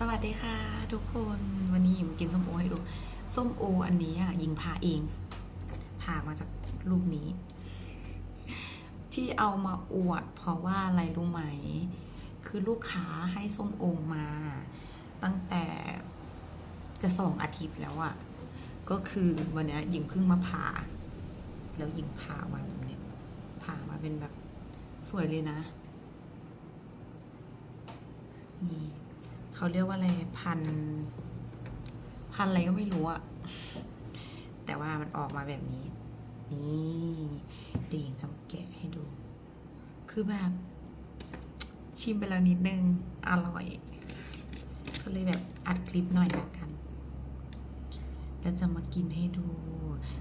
สวัสดีค่ะ ทุกคนวันนี้หยิมกินส้มโอให้ดู ส้มโออันนี้อะหญิงผ่าเองผ่ามาจากลูกนี้ ที่เอามาอวด เพราะว่าอะไรรู้ไหม คือลูกค้าให้ส้มโอมา ตั้งแต่จะสองอาทิตย์แล้วอะ ก็คือวันนี้ยหญิงเพิ่งมาผ่า แล้วหญิงผ่ามาแบบเนี้ยผ่ามาเป็นแบบสวยเลยนะนี่ เขาเรียกว่าอะไรพัน พันอะไรก็ไม่รู้อะแต่ว่ามันออกมาแบบนี้ นี่เดี๋ยวหญิงจะแกะให้ดู คือแบบ ชิมไปแล้วนิดนึง อร่อย ก็เลยแบบอัดคลิปหน่อยละกัน แล้วจะมากินให้ดู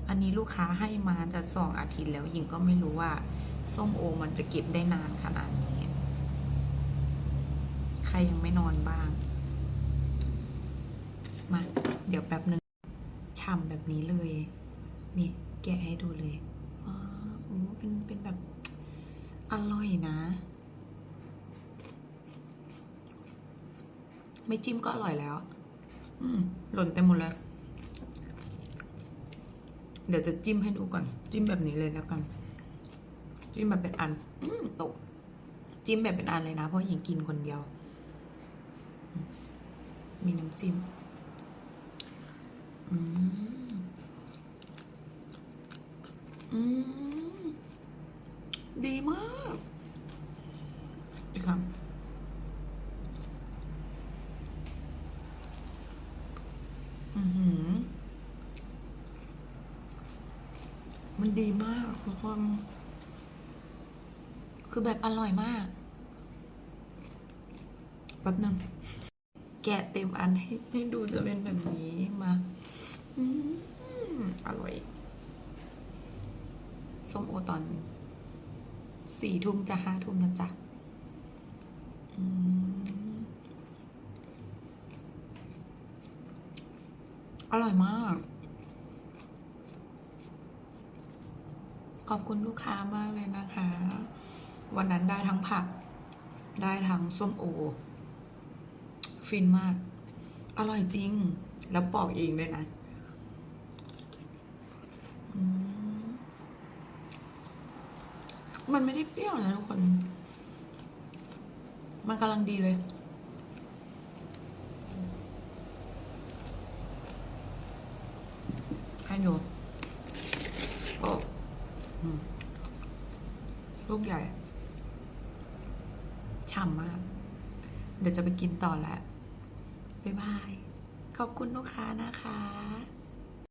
อันนี้ลูกค้าให้มาจะสองอาทิตย์แล้วหญิงก็ไม่รู้ว่า ส้มโอมันจะเก็บได้นานขนาดนี้ รยังไม่นอนบ้าง มา เดี๋ยวแป๊บหนึ่งฉ่ำแบบนี้เลย นี่แกะให้ดูเลยว้าโอ้เป็นเป็นแบบอร่อยนะ ไม่จิ้มก็อร่อยแล้ว อืมหล่นเต็มหมดเลยเดี๋ยวจะจิ้มให้ดูก่อน จิ้มแบบนี้เลยแล้วกัน จิ้มแบบเป็นอันอืมตก จิ้มแบบเป็นอันเลยนะ เพราะหญิงกินคนเดียว มีน้ำจิ้มอืมอืมดีมากอีกคำอือหือมันดีมากทุกคน คือแบบอร่อยมาก แป๊บหนึง แกะเต็มอันให้ให้ดูจะเป็นแบบนี้มาอร่อยส้มโอตอนสี่ทุ่มจะห้าทุ่มนะจ๊ะอร่อยมาก ขอบคุณลูกค้ามากเลยนะคะ วันนั้นได้ทั้งผัก ได้ทั้งส้มโอ ฟินมาก อร่อยจริง แล้วปอกเองด้วยนะมันไม่ได้เปรี้ยวนะทุกคน มันกำลังดีเลย ให้ดูโอ้ลูกใหญ่ ฉ่ำมาก เดี๋ยวจะไปกินต่อแล้ว บ๊ายบาย ขอบคุณลูกค้านะคะ